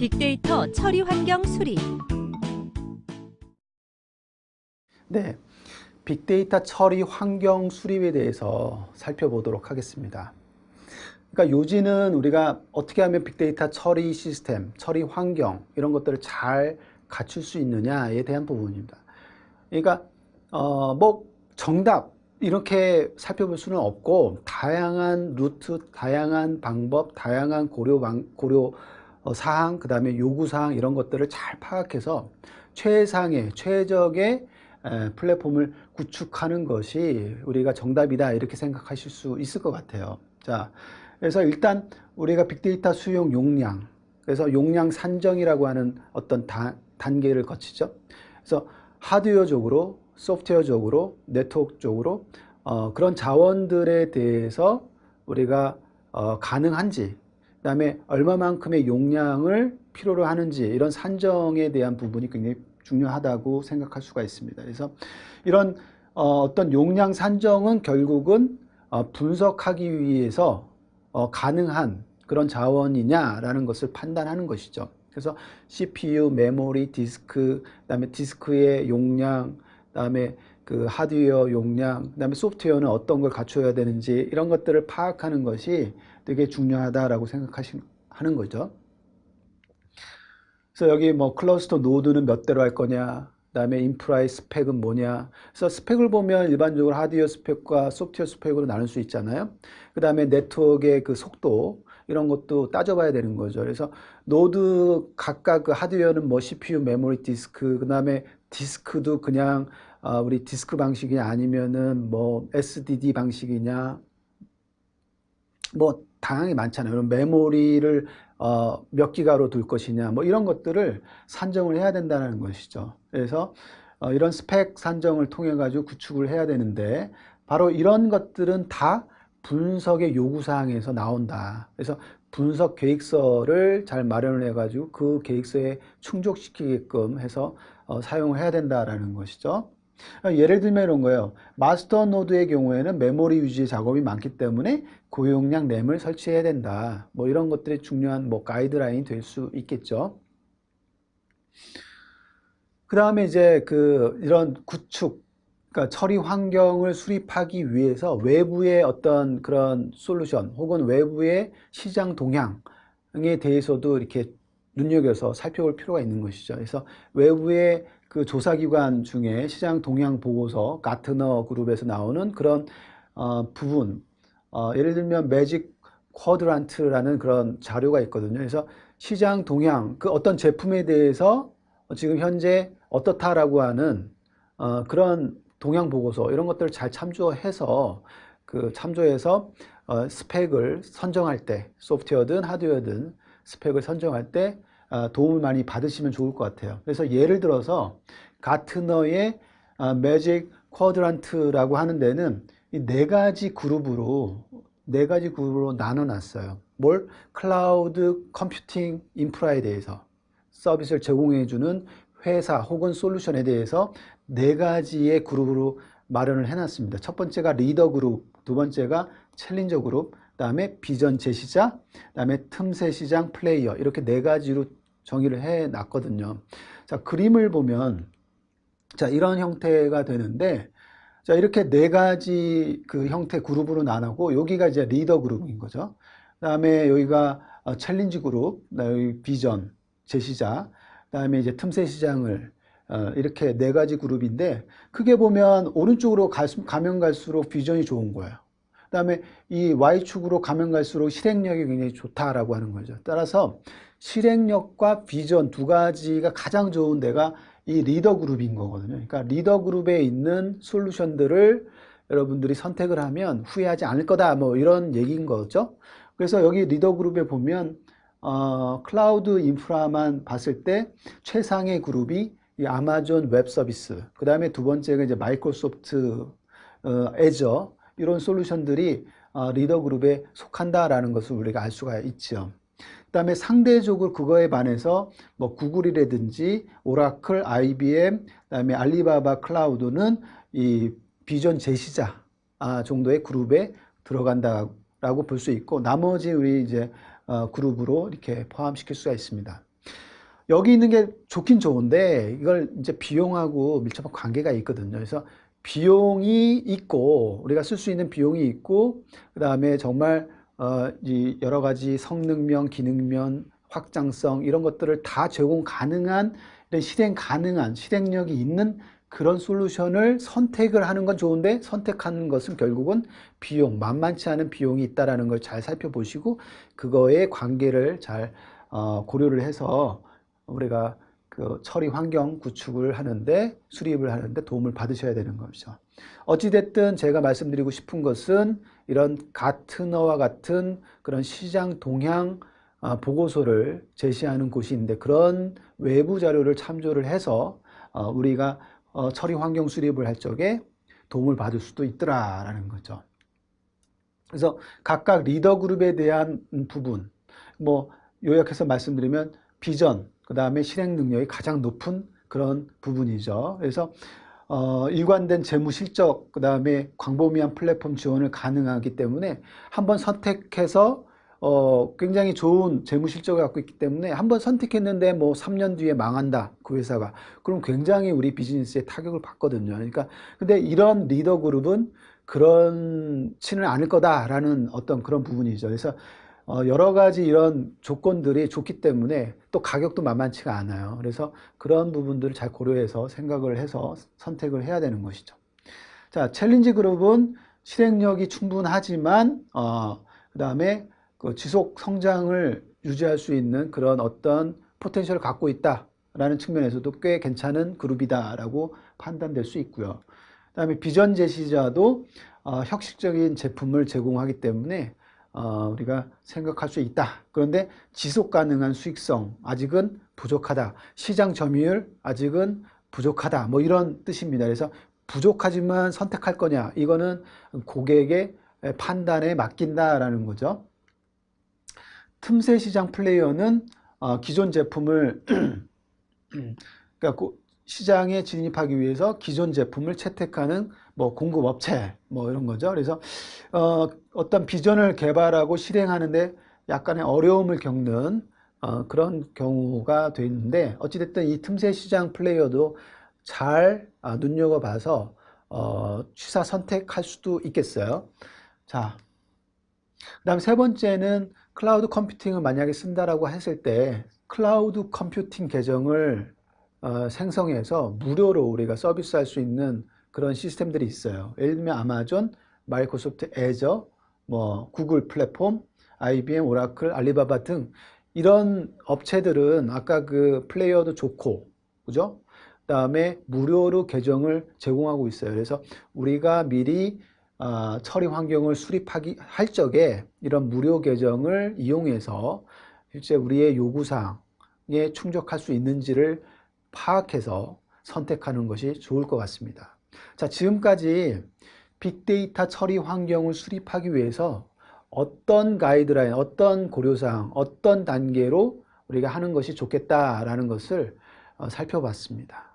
빅데이터 처리 환경 수립 네, 빅데이터 처리 환경 수립에 대해서 살펴보도록 하겠습니다. 그러니까 요지는 우리가 어떻게 하면 빅데이터 처리 시스템, 처리 환경 이런 것들을 잘 갖출 수 있느냐에 대한 부분입니다. 그러니까 어, 뭐 정답 이렇게 살펴볼 수는 없고 다양한 루트, 다양한 방법, 다양한 고려 방, 고려 어, 사항, 그 다음에 요구 사항 이런 것들을 잘 파악해서 최상의 최적의 에, 플랫폼을 구축하는 것이 우리가 정답이다 이렇게 생각하실 수 있을 것 같아요. 자, 그래서 일단 우리가 빅데이터 수용 용량, 그래서 용량 산정이라고 하는 어떤 다, 단계를 거치죠. 그래서 하드웨어적으로, 소프트웨어적으로, 네트워크적으로 어, 그런 자원들에 대해서 우리가 어, 가능한지, 그 다음에 얼마만큼의 용량을 필요로 하는지 이런 산정에 대한 부분이 굉장히 중요하다고 생각할 수가 있습니다. 그래서 이런 어, 어떤 용량 산정은 결국은 어, 분석하기 위해서 어, 가능한 그런 자원이냐라는 것을 판단하는 것이죠. 그래서 CPU, 메모리, 디스크, 그다음에 디스크의 용량, 그다음에 그 하드웨어 용량, 그다음에 소프트웨어는 어떤 걸 갖춰야 되는지 이런 것들을 파악하는 것이 되게 중요하다라고 생각하시는 하는 거죠. 그래서 여기 뭐 클러스터 노드는 몇 대로 할 거냐, 그다음에 인프라의 스펙은 뭐냐. 그래서 스펙을 보면 일반적으로 하드웨어 스펙과 소프트웨어 스펙으로 나눌 수 있잖아요. 그다음에 네트워크의 그 속도 이런 것도 따져봐야 되는 거죠. 그래서 노드 각각 그 하드웨어는 뭐 CPU, 메모리, 디스크, 그다음에 디스크도 그냥 어, 우리 디스크 방식이 아니면은 뭐 SDD 방식이냐, 뭐 다양하게 많잖아요. 메모리를 어, 몇 기가로 둘 것이냐, 뭐 이런 것들을 산정을 해야 된다는 것이죠. 그래서 어, 이런 스펙 산정을 통해 가지고 구축을 해야 되는데 바로 이런 것들은 다 분석의 요구사항에서 나온다. 그래서 분석 계획서를 잘 마련을 해가지고 그 계획서에 충족시키게끔 해서 어, 사용을 해야 된다라는 것이죠. 예를 들면 이런 거예요. 마스터 노드의 경우에는 메모리 유지 작업이 많기 때문에 고용량 램을 설치해야 된다. 뭐 이런 것들이 중요한 뭐 가이드라인이 될 수 있겠죠. 그 다음에 이제 그 이런 구축, 그러니까 처리 환경을 수립하기 위해서 외부의 어떤 그런 솔루션 혹은 외부의 시장 동향에 대해서도 이렇게 눈여겨서 살펴볼 필요가 있는 것이죠. 그래서 외부의 그 조사기관 중에 시장 동향 보고서 가트너 그룹에서 나오는 그런 어, 부분 어, 예를 들면 매직 쿼드란트라는 그런 자료가 있거든요. 그래서 시장 동향 그 어떤 제품에 대해서 지금 현재 어떻다라고 하는 어, 그런 동향 보고서 이런 것들을 잘 참조해서 그 참조해서 어, 스펙을 선정할 때 소프트웨어든 하드웨어든 스펙을 선정할 때 어, 도움을 많이 받으시면 좋을 것 같아요. 그래서 예를 들어서 가트너의 매직 쿼드란트라고 하는 데는 이 네 가지 그룹으로 네 가지 그룹으로 나눠 놨어요. 뭘? 클라우드 컴퓨팅 인프라에 대해서 서비스를 제공해 주는 회사 혹은 솔루션에 대해서 네 가지의 그룹으로 마련을 해 놨습니다. 첫 번째가 리더 그룹, 두 번째가 챌린저 그룹, 그 다음에 비전 제시자, 그다음에 틈새 시장 플레이어 이렇게 네 가지로 정의를 해 놨거든요. 자, 그림을 보면 자, 이런 형태가 되는데 자, 이렇게 네 가지 그 형태 그룹으로 나누고 여기가 이제 리더 그룹인 거죠. 그 다음에 여기가 어, 챌린지 그룹, 여기 비전 제시자, 그 다음에 이제 틈새 시장을 어, 이렇게 네 가지 그룹인데 크게 보면 오른쪽으로 가, 가면 갈수록 비전이 좋은 거예요. 그 다음에 이 Y축으로 가면 갈수록 실행력이 굉장히 좋다라고 하는 거죠. 따라서 실행력과 비전 두 가지가 가장 좋은 데가 이 리더 그룹인 거거든요. 그러니까 리더 그룹에 있는 솔루션들을 여러분들이 선택을 하면 후회하지 않을 거다. 뭐 이런 얘기인 거죠. 그래서 여기 리더 그룹에 보면 어, 클라우드 인프라만 봤을 때 최상의 그룹이 이 아마존 웹 서비스, 그 다음에 두 번째가 이제 마이크로소프트 어, 애저 이런 솔루션들이 어, 리더 그룹에 속한다라는 것을 우리가 알 수가 있죠. 그 다음에 상대적으로 그거에 반해서 뭐 구글이라든지 오라클, IBM, 그 다음에 알리바바 클라우드는 이 비전 제시자 아, 정도의 그룹에 들어간다라고 볼 수 있고 나머지 우리 이제 어, 그룹으로 이렇게 포함시킬 수가 있습니다. 여기 있는 게 좋긴 좋은데 이걸 이제 비용하고 밀접한 관계가 있거든요. 그래서 비용이 있고 우리가 쓸 수 있는 비용이 있고 그 다음에 정말 어, 이 여러 가지 성능면, 기능면, 확장성 이런 것들을 다 제공 가능한 실행 가능한 실행력이 있는 그런 솔루션을 선택을 하는 건 좋은데 선택하는 것은 결국은 비용 만만치 않은 비용이 있다라는 걸 잘 살펴보시고 그거의 관계를 잘 어, 고려를 해서 우리가 그 처리 환경 구축을 하는데 수립을 하는데 도움을 받으셔야 되는 거죠. 어찌됐든 제가 말씀드리고 싶은 것은 이런 가트너와 같은 그런 시장 동향 어, 보고서를 제시하는 곳인데 그런 외부 자료를 참조를 해서 어, 우리가 어, 처리 환경 수립을 할 적에 도움을 받을 수도 있더라라는 거죠. 그래서 각각 리더 그룹에 대한 부분, 뭐 요약해서 말씀드리면 비전, 그 다음에 실행 능력이 가장 높은 그런 부분이죠. 그래서 어, 일관된 재무 실적, 그 다음에 광범위한 플랫폼 지원을 가능하기 때문에 한번 선택해서 어, 굉장히 좋은 재무 실적을 갖고 있기 때문에 한번 선택했는데 뭐 3년 뒤에 망한다 그 회사가 그럼 굉장히 우리 비즈니스에 타격을 받거든요. 그러니까 근데 이런 리더 그룹은 그런 치는 않을 거다라는 어떤 그런 부분이죠. 그래서 어, 여러 가지 이런 조건들이 좋기 때문에 또 가격도 만만치가 않아요. 그래서 그런 부분들을 잘 고려해서 생각을 해서 선택을 해야 되는 것이죠. 자, 챌린지 그룹은 실행력이 충분하지만 어, 그 다음에 그 지속 성장을 유지할 수 있는 그런 어떤 포텐셜을 갖고 있다라는 측면에서도 꽤 괜찮은 그룹이다라고 판단될 수 있고요. 그 다음에 비전 제시자도 어, 혁신적인 제품을 제공하기 때문에 어, 우리가 생각할 수 있다. 그런데 지속 가능한 수익성 아직은 부족하다. 시장 점유율 아직은 부족하다. 뭐 이런 뜻입니다. 그래서 부족하지만 선택할 거냐? 이거는 고객의 판단에 맡긴다라는 거죠. 틈새 시장 플레이어는 어, 기존 제품을 그러니까 시장에 진입하기 위해서 기존 제품을 채택하는 뭐 공급업체 뭐 이런 거죠. 그래서 어, 어떤 비전을 개발하고 실행하는데 약간의 어려움을 겪는 어, 그런 경우가 돼 있는데 어찌됐든 이 틈새 시장 플레이어도 잘 아, 눈여겨봐서 어, 취사 선택할 수도 있겠어요. 자, 그 다음 세 번째는 클라우드 컴퓨팅을 만약에 쓴다라고 했을 때 클라우드 컴퓨팅 계정을 어, 생성해서 무료로 우리가 서비스할 수 있는 그런 시스템들이 있어요. 예를 들면 아마존, 마이크로소프트 애저, 뭐 구글 플랫폼, IBM, 오라클, 알리바바 등 이런 업체들은 아까 그 플레이어도 좋고 그죠? 그 다음에 무료로 계정을 제공하고 있어요. 그래서 우리가 미리 어, 처리 환경을 수립하기 할 적에 이런 무료 계정을 이용해서 실제 우리의 요구사항에 충족할 수 있는지를 파악해서 선택하는 것이 좋을 것 같습니다. 자, 지금까지 빅데이터 처리 환경을 수립하기 위해서 어떤 가이드라인, 어떤 고려사항, 어떤 단계로 우리가 하는 것이 좋겠다라는 것을 어, 살펴봤습니다.